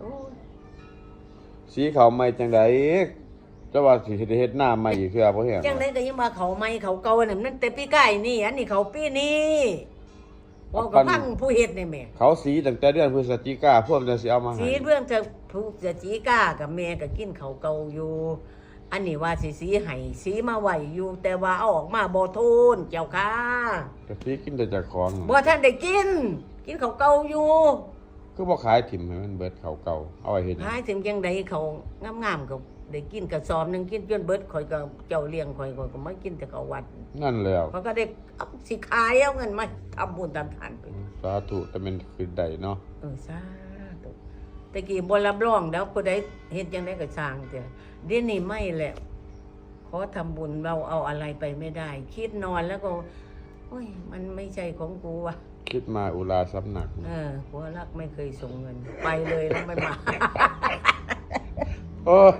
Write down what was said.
โอ้ยสีเขาใหม่จังไดจะว่าสิเฮ็ดเฮ็ดหน้าใหม่อีกคือบ่เห็นจังไดก็ยังมาเขาไม่เขาเก่าน่ะมันแต่ปีกายนี่ อันนี้เขาปีนี้ว่ากับพังผู้เฮ็ดนี่แหม่เขาสีตั้งแต่เดือนพฤศจิกาพวกจะสิเอามาให้สีเรื่องจะผูกจะจีก้ากับแม่ก็กินเขาวเก่าอยู่อันนี้ว่าสิสีไห้สีมาไหวอยู่แต่ว่าเอาออกมาบ่ทูนเจ้าค่ะก็สีกินแต่เจากของบ่ท่านได้กิน กินเขาวเก่าอยู่ คือบ่ขายถิ่มให้มันเบิดเขาเก่าเอาไว้เฮ็ดหยังหายถึงจังใดเขางามๆก็ได้กินกระสอบหนึงกินจนเบิดข่อยก็เจ้าเลี้ยงข่อยข่อยก็ไม่กินแต่เขาวัดนั่นแล้วเขาก็ได้เอาสิขายเอาเงินมาทำบุญทำทานไปสาธุแต่มันคือได้เนาะเออสาธุตะกี้บนรับรองแล้วผู้ใดเฮ็ดจังไดก็สร้างเถอะเดี๋ยวนี้ไม่แหละขอทำบุญเราเอาอะไรไปไม่ได้ คิดนอนแล้วก็ โอ้ย มันไม่ใช่ของกูว่ะ คิดมาอุราสำนักเออผัวรักไม่เคยส่งเงิน ไปเลยแล้วไม่มา โอ้ย